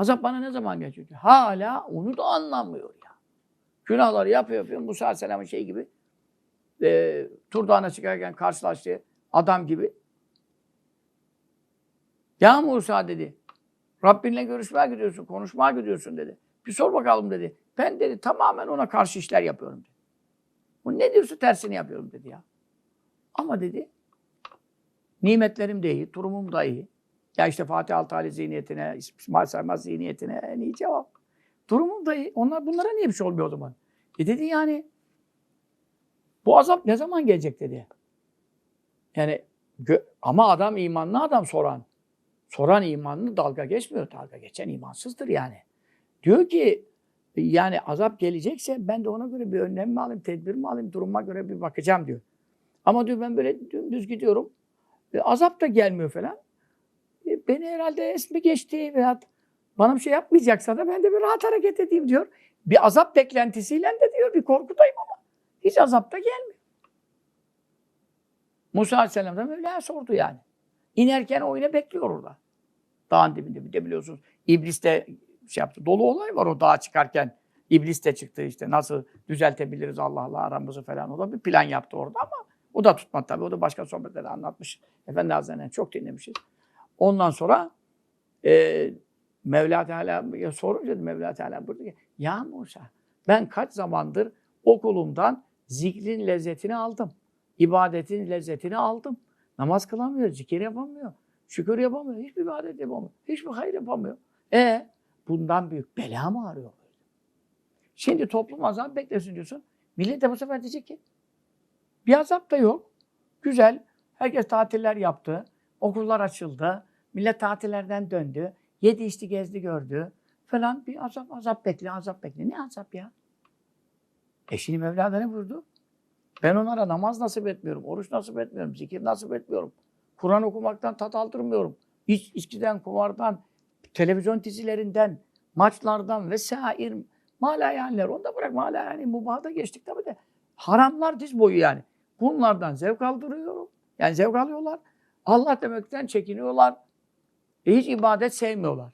Azap bana ne zaman gelecek? Hala onu da anlamıyor ya. Günahları yapıyor yapıyor. Musa Aleyhisselam'ın şey gibi. E, Tur Dağı'na çıkarken karşılaştığı adam gibi. Ya Musa dedi. Rabbinle görüşmeye gidiyorsun, konuşmaya gidiyorsun dedi. Bir sor bakalım dedi. Ben dedi tamamen ona karşı işler yapıyorum dedi. Bu ne diyorsa tersini yapıyorum dedi ya. Ama dedi nimetlerim de iyi, durumum da iyi. Ya işte Fatih Altaylı zihniyetine, İsmail Saymaz zihniyetine en cevap. Durumum da iyi. Onlar bunlara niye bir şey olmuyor o zaman? E dedi yani bu azap ne zaman gelecek dedi. Yani ama adam imanlı adam soran. Soran imanlı dalga geçmiyor. Dalga geçen imansızdır yani. Diyor ki yani azap gelecekse ben de ona göre bir önlem mi alayım, tedbir mi alayım, duruma göre bir bakacağım diyor. Ama diyor ben böyle dümdüz gidiyorum. E, azap da gelmiyor falan. Beni herhalde esmi geçti veya bana bir şey yapmayacaksa da ben de bir rahat hareket edeyim diyor. Bir azap beklentisiyle de diyor bir korkudayım ama hiç azap da gelmiyor. Musa Aleyhisselam da Mevla'ya sordu yani. İnerken o yine bekliyor orada. Dağın dibinde bir de biliyorsunuz İblis de şey yaptı. Dolu olay var o dağa çıkarken. İblis de çıktı işte nasıl düzeltebiliriz Allah'la aramızı falan. O da bir plan yaptı orada ama o da tutmadı tabii. O da başka sohbetlerde anlatmış. Efendi Hazretleri'nden çok dinlemişiz. Ondan sonra e, Mevla Teala'ya sorunca Mevla Teala burada ki, ya Musa ben kaç zamandır okulumdan zikrin lezzetini aldım. ibadetin lezzetini aldım. Namaz kılamıyor, zikir yapamıyor, şükür yapamıyor, hiçbir ibadet yapamıyor, hiçbir hayır yapamıyor. E bundan büyük bela mı arıyor? Şimdi toplum azap beklesin diyorsun. Millet de bu sefer diyecek ki bir azap da yok. Güzel. Herkes tatiller yaptı. Okullar açıldı. Millet tatillerden döndü. Yedi içti gezdi gördü. Falan bir azap azap bekle azap bekle. Ne azap ya? E şimdi Mevla ne buyurdu? Ben onlara namaz nasip etmiyorum. Oruç nasip etmiyorum. Zikir nasip etmiyorum. Kur'an okumaktan tat aldırmıyorum. İç, içkiden, kumardan, televizyon dizilerinden, maçlardan vesaire malayaniler. Onu da bırak malayani mubahada geçtik tabii de. Haramlar diz boyu yani. Bunlardan zevk aldırıyorum. Yani zevk alıyorlar. Allah demekten çekiniyorlar. E hiç ibadet sevmiyorlar.